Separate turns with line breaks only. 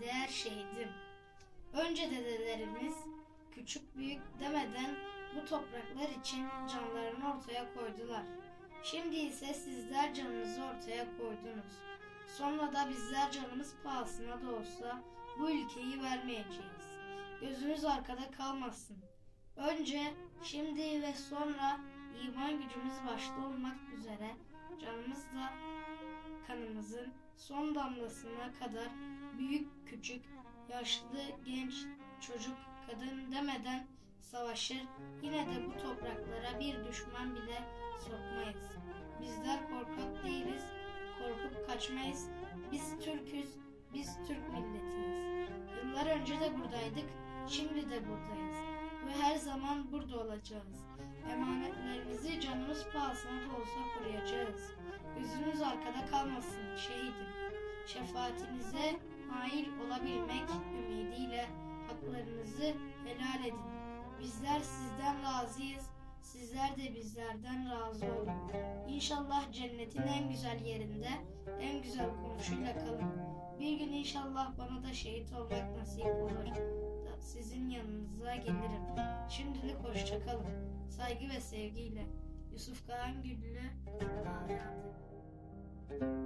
değer şeydim. Önce dedelerimiz küçük büyük demeden bu topraklar için canlarını ortaya koydular. Şimdi ise sizler canınızı ortaya koydunuz. Sonra da bizler canımız pahasına da olsa bu ülkeyi vermeyeceğiz. Gözünüz arkada kalmasın. Önce, şimdi ve sonra iman gücümüz başta olmak üzere canımızla kanımızın son damlasına kadar büyük küçük, yaşlı, genç, çocuk, kadın demeden savaşır. Yine de bu topraklara bir düşman bile sokmayız. Bizler korkak değiliz, korkup kaçmayız. Biz Türk'üz, biz Türk milletiyiz. Yıllar önce de buradaydık, şimdi de buradayız. Ve her zaman burada olacağız. Emanetlerinizi canımız pahasına da olsa koruyacağız. Gözünüz arkada kalmasın şehidim. Şefaatinize nail olabilmek ümidiyle haklarınızı helal edin. Bizler sizden razıyız. Sizler de bizlerden razı olun. İnşallah cennetin en güzel yerinde, en güzel komşuyla kalın. Bir gün inşallah bana da şehit olmak nasip olur. Yanınıza gelirim. Şimdilik hoşça kalın. Saygı ve sevgiyle. Yusuf Kağan Güllü, Hayatı.